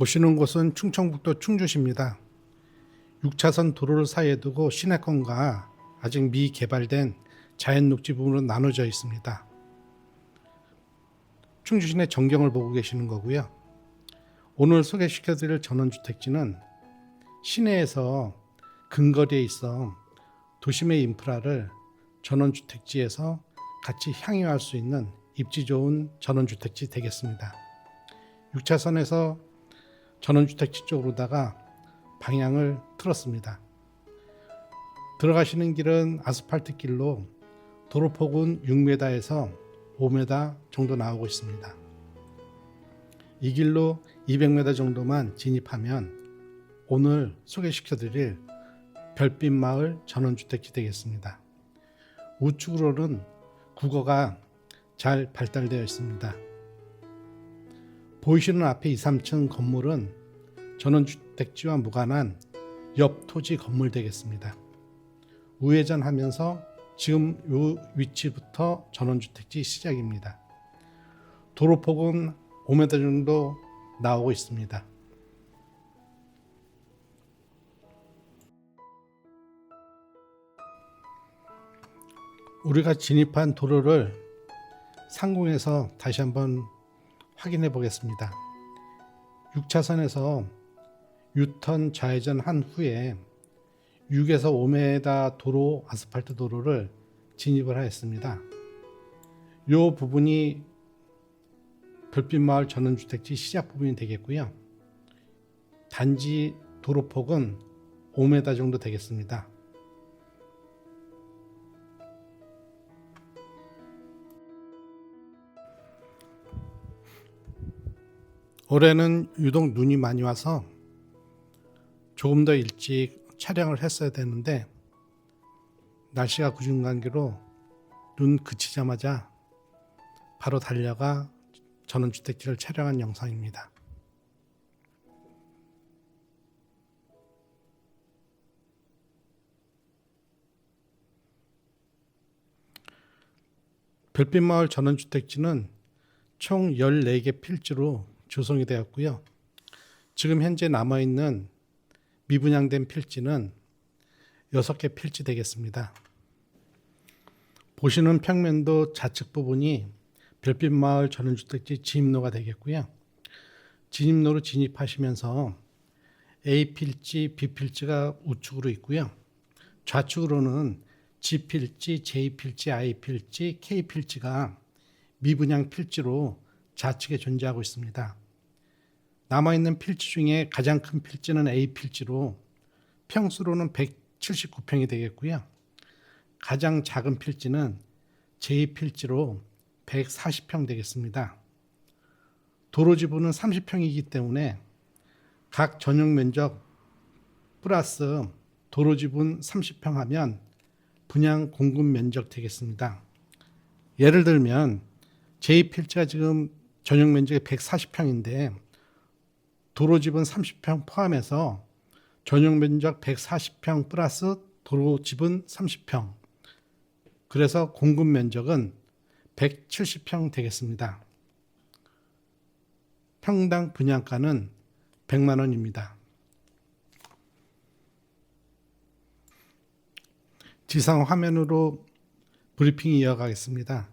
보시는 곳은 충청북도 충주시입니다. 6차선 도로를 사이에 두고 시내권과 아직 미개발된 자연 녹지 부분으로 나눠져 있습니다. 충주시내 전경을 보고 계시는 거고요. 오늘 소개시켜 드릴 전원주택지는 시내에서 근거리에 있어 도심의 인프라를 전원주택지에서 같이 향유할 수 있는 입지 좋은 전원주택지 되겠습니다. 6차선에서 전원주택지 쪽으로다가 방향을 틀었습니다. 들어가시는 길은 아스팔트 길로 도로폭은 6m에서 5m 정도 나오고 있습니다. 이 길로 200m 정도만 진입하면 오늘 소개시켜드릴 별빛 마을 전원주택지 되겠습니다. 우측으로는 국어가 잘 발달되어 있습니다. 보이시는 앞에 2, 3층 건물은 전원주택지와 무관한 옆 토지 건물 되겠습니다. 우회전 하면서 지금 이 위치부터 전원주택지 시작입니다. 도로폭은 5m 정도 나오고 있습니다. 우리가 진입한 도로를 상공에서 다시 한번 확인해 보겠습니다. 6차선에서 유턴 좌회전 한 후에 6에서 5m 도로 아스팔트 도로를 진입을 하였습니다. 이 부분이 별빛마을 전원주택지 시작 부분이 되겠고요. 단지 도로폭은 5m 정도 되겠습니다. 올해는 유독 눈이 많이 와서 조금 더 일찍 촬영을 했어야 되는데 날씨가 구준 관계로 눈 그치자마자 바로 달려가 전원주택지를 촬영한 영상입니다. 별빛마을 전원주택지는 총 14개 필지로 조성이 되었고요. 지금 현재 남아 있는 미분양된 필지는 6개 필지 되겠습니다. 보시는 평면도 좌측 부분이 별빛마을 전원주택지 진입로가 되겠고요. 진입로로 진입하시면서 A 필지, B 필지가 우측으로 있고요. 좌측으로는 G 필지, J 필지, I 필지, K 필지가 미분양 필지로 좌측에 존재하고 있습니다. 남아있는 필지 중에 가장 큰 필지는 A 필지로 평수로는 179평이 되겠고요. 가장 작은 필지는 J 필지로 140평 되겠습니다. 도로 지분은 30평이기 때문에 각 전용 면적 플러스 도로 지분 30평 하면 분양 공급 면적 되겠습니다. 예를 들면 J 필지가 지금 전용 면적이 140평인데 도로 지분 30평 포함해서 전용 면적 140평 플러스 도로 지분 30평. 그래서 공급 면적은 170평 되겠습니다. 평당 분양가는 100만 원입니다. 지상 화면으로 브리핑 이어가겠습니다.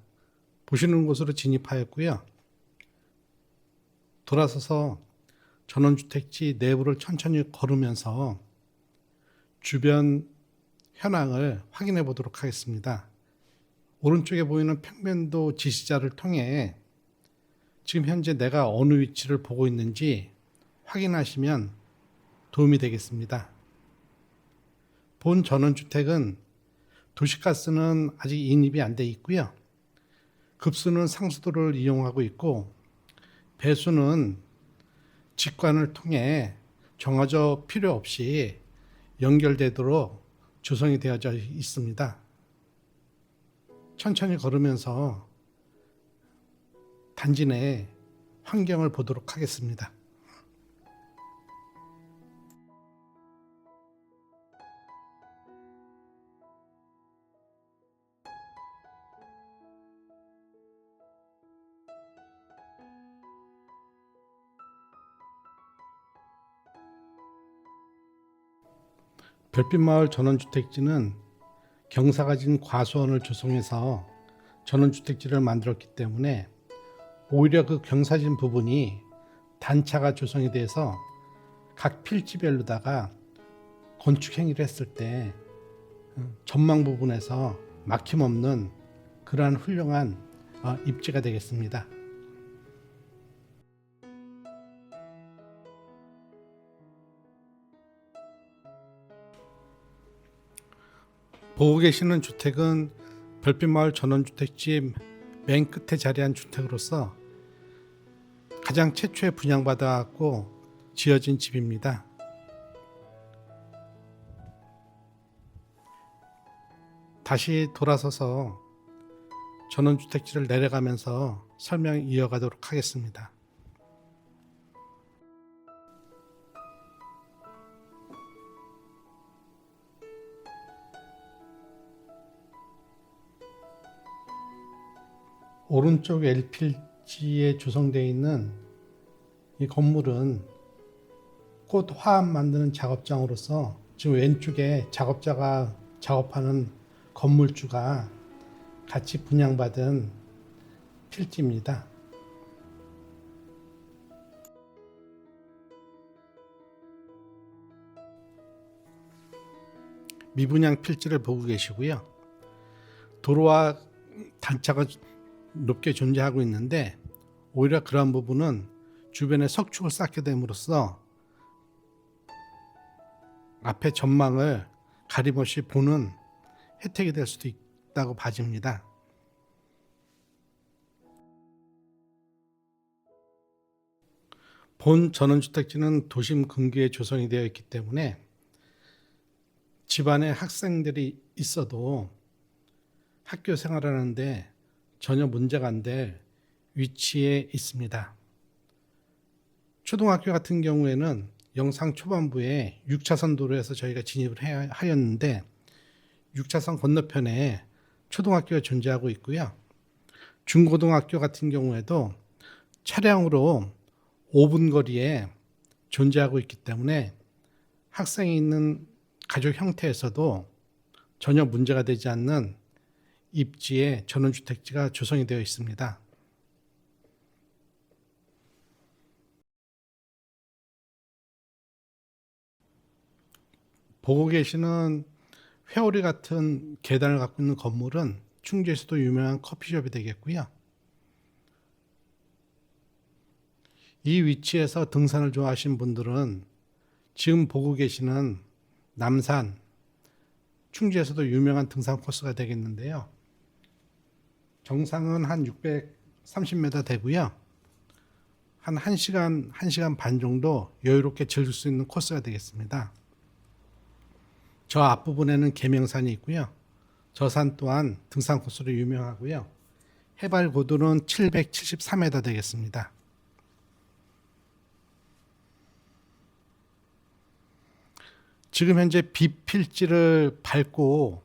보시는 곳으로 진입하였고요. 돌아서서 전원주택지 내부를 천천히 걸으면서 주변 현황을 확인해 보도록 하겠습니다. 오른쪽에 보이는 평면도 지시자를 통해 지금 현재 내가 어느 위치를 보고 있는지 확인하시면 도움이 되겠습니다. 본 전원주택은 도시가스는 아직 인입이 안 돼 있고요. 급수는 상수도를 이용하고 있고 배수는 직관을 통해 정화조 필요 없이 연결되도록 조성이 되어져 있습니다. 천천히 걸으면서 단지 내 환경을 보도록 하겠습니다. 별빛마을 전원주택지는 경사가 진 과수원을 조성해서 전원주택지를 만들었기 때문에 오히려 그 경사진 부분이 단차가 조성이 돼서 각 필지별로다가 건축 행위를 했을 때 어, 전망 부분에서 막힘없는 그러한 훌륭한 어, 입지가 되겠습니다. 보고 계시는 주택은 별빛마을 전원주택지 맨 끝에 자리한 주택으로서 가장 최초에 분양받아갖고 지어진 집입니다. 다시 돌아서서 전원주택지를 내려가면서 설명 이어가도록 하겠습니다. 오른쪽 LPG에 조성되어 있는 이 건물은 꽃 화합 만드는 작업장으로서 지금 왼쪽에 작업자가 작업하는 건물주가 같이 분양받은 필지입니다. 미분양 필지를 보고 계시고요. 도로와 단차가 높게 존재하고 있는데 오히려 그러한 부분은 주변에 석축을 쌓게 됨으로써 앞에 전망을 가림없이 보는 혜택이 될 수도 있다고 봐집니다. 본 전원주택지는 도심 근교에 조성이 되어 있기 때문에 집안에 학생들이 있어도 학교 생활하는데 전혀 문제가 안 될 위치에 있습니다. 초등학교 같은 경우에는 영상 초반부에 6차선 도로에서 저희가 진입을 해- 하였는데 6차선 건너편에 초등학교가 존재하고 있고요. 중고등학교 같은 경우에도 차량으로 5분 거리에 존재하고 있기 때문에 학생이 있는 가족 형태에서도 전혀 문제가 되지 않는 입지에 전원주택지가 조성이 되어 있습니다. 보고 계시는 회오리 같은 계단을 갖고 있는 건물은 충주에서도 유명한 커피숍이 되겠고요. 이 위치에서 등산을 좋아하시는 분들은 지금 보고 계시는 남산, 충주에서도 유명한 등산 코스가 되겠는데요. 정상은 한 630m 되고요. 한 1시간, 1시간 반 정도 여유롭게 즐길 수 있는 코스가 되겠습니다. 저 앞부분에는 계명산이 있고요. 저 산 또한 등산 코스로 유명하고요. 해발 고도는 773m 되겠습니다. 지금 현재 비필지를 밟고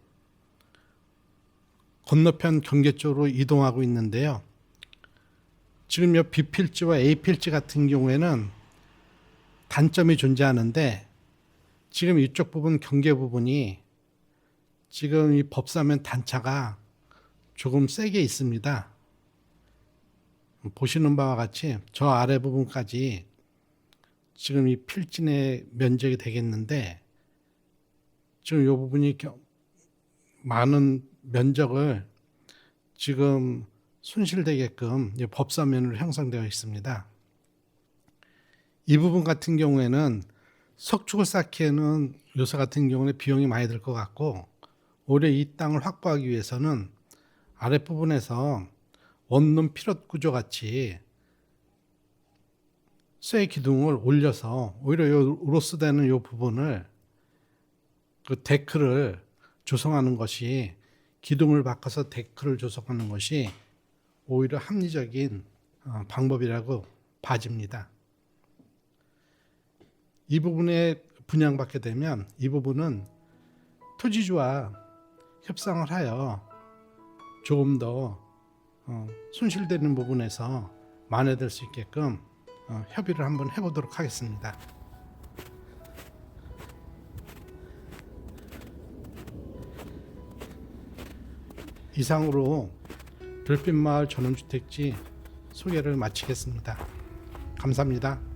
건너편 경계 쪽으로 이동하고 있는데요. 지금 이 B필지와 A필지 같은 경우에는 단점이 존재하는데 지금 이쪽 부분 경계 부분이 지금 이 법사면 단차가 조금 세게 있습니다. 보시는 바와 같이 저 아래 부분까지 지금 이 필진의 면적이 되겠는데 지금 이 부분이 겨- 많은 면적을 지금 손실되게끔 이 법사면으로 형성되어 있습니다. 이 부분 같은 경우에는 석축을 쌓기에는 요새 같은 경우는 비용이 많이 들 것 같고 올해 이 땅을 확보하기 위해서는 아랫부분에서 원룸 피럿 구조 같이 쇠 기둥을 올려서 오히려 요 로스되는 요 부분을 그 데크를 조성하는 것이 기둥을 바꿔서 데크를 조성하는 것이 오히려 합리적인 어, 방법이라고 봐집니다. 이 부분에 분양받게 되면 이 부분은 토지주와 협상을 하여 조금 더 어, 손실되는 부분에서 만회될 수 있게끔 어, 협의를 한번 해보도록 하겠습니다. 이상으로 별빛마을 전원주택지 소개를 마치겠습니다. 감사합니다.